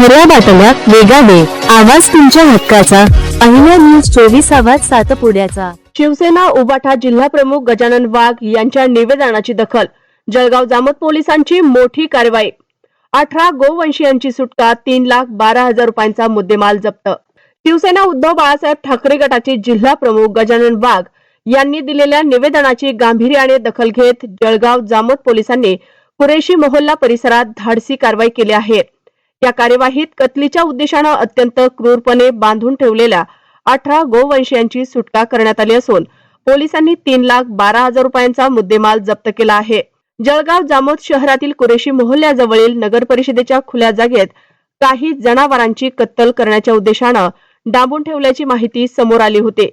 खऱ्या बातम्या वेगाने आवाज तुमच्या हक्काचा. पहिल्या न्यूज चोवीस आवाज सातपुड्याचा शिवसेना उबाठा जिल्हा प्रमुख गजानन वाघ यांच्या निवेदनाची दखल. जळगाव जामोद पोलिसांची मोठी कारवाई. अठरा गोवंशीयांची सुटका तीन लाख बारा हजार रुपयांचा मुद्देमाल जप्त. शिवसेना उद्धव बाळासाहेब ठाकरे गटाचे जिल्हा प्रमुख गजानन वाघ यांनी दिलेल्या निवेदनाची गांभीर्याने दखल घेत जळगाव जामोद पोलिसांनी कुरेशी मोहल्ला परिसरात धाडसी कारवाई केली आहे. या कार्यवाहीत कतलीच्या उद्देशानं अत्यंत क्रूरपणे बांधून ठेवलेल्या अठरा गोवंशीयांची सुटका करण्यात आली असून पोलिसांनी तीन लाख बारा हजार रुपयांचा मुद्देमाल जप्त केला आहे. जळगाव जामोद शहरातील कुरेशी मोहल्ल्याजवळील नगर परिषदेच्या खुल्या जागेत काही जनावरांची कत्तल करण्याच्या उद्देशानं डांबून ठेवल्याची माहिती समोर आली होती.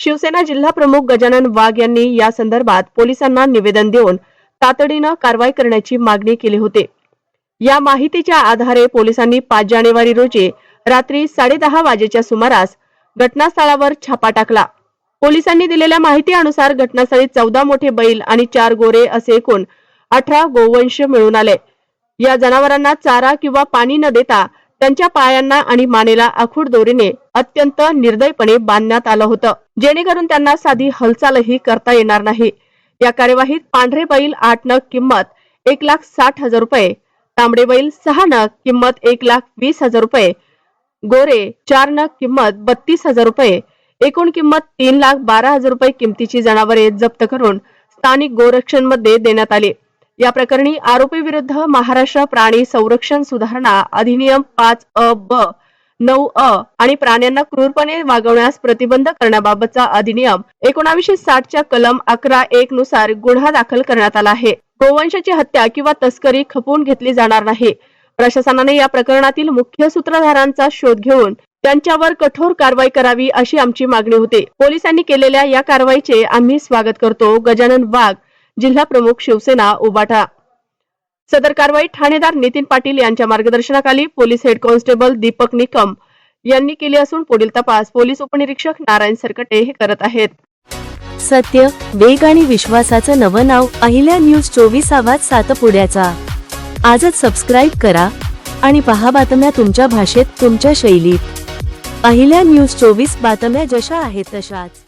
शिवसेना जिल्हा प्रमुख गजानन वाघ यांनी या संदर्भात पोलिसांना निवेदन देऊन तातडीनं कारवाई करण्याची मागणी केली होती. या माहितीच्या आधारे पोलिसांनी पाच जानेवारी रोजी रात्री साडेदहा वाजेच्या सुमारास घटनास्थळावर छापा टाकला. पोलिसांनी दिलेल्या माहितीनुसार घटनास्थळी चौदा मोठे बैल आणि चार गोरे असे एकूण अठरा गोवंश मिळून आले. या जनावरांना चारा किंवा पाणी न देता त्यांच्या पायांना आणि मानेला आखूड दोरीने अत्यंत निर्दयपणे बांधण्यात आलं होतं. जेणेकरून त्यांना साधी हालचालही करता येणार नाही. या कार्यवाहीत पांढरे बैल आठ नग किंमत एक लाख साठ हजार रुपये तांबडे बैल सहा नग किंमत एक लाख वीस हजार रुपये. गोरे चार नग किंमत बत्तीस हजार रुपये. एकूण किंमत तीन लाख बारा हजार रुपये किमतीची जनावरे जप्त करून स्थानिक गोरक्षणमध्ये देण्यात आले. या प्रकरणी आरोपी विरुद्ध महाराष्ट्र प्राणी संरक्षण सुधारणा अधिनियम पाच अ ब नऊ अ आणि प्राण्यांना क्रूरपणे वागवण्यास प्रतिबंध करण्याबाबतचा अधिनियम एकोणावीसशे साठच्या कलम अकरा एक नुसार गुन्हा दाखल करण्यात आला आहे. गोवंशाची हत्या किंवा तस्करी खपवून घेतली जाणार नाही. प्रशासनाने या प्रकरणातील मुख्य सूत्रधारांचा शोध घेऊन त्यांच्यावर कठोर कारवाई करावी अशी आमची मागणी होती. पोलिसांनी केलेल्या या कारवाईचे आम्ही स्वागत करतो. गजानन वाघ जिल्हा प्रमुख शिवसेना उबाठा सदर कारवाई ठाणेदार नितीन पाटील यांच्या मार्गदर्शनाखाली police head constable Deepak Nikam यांनी केली असून पुढील तपास पोलीस उपनिरीक्षक नारायण सरकटे हे करत आहेत. सत्य वेग आणि विश्वासाचं नवं नाव अहिल्या न्यूज चोवीस आवाज सातपुड्याचा. आजच सबस्क्राईब करा आणि पहा बातम्या तुमच्या भाषेत तुमच्या शैलीत. अहिल्या न्यूज चोवीस बातम्या जशा आहेत तशाच.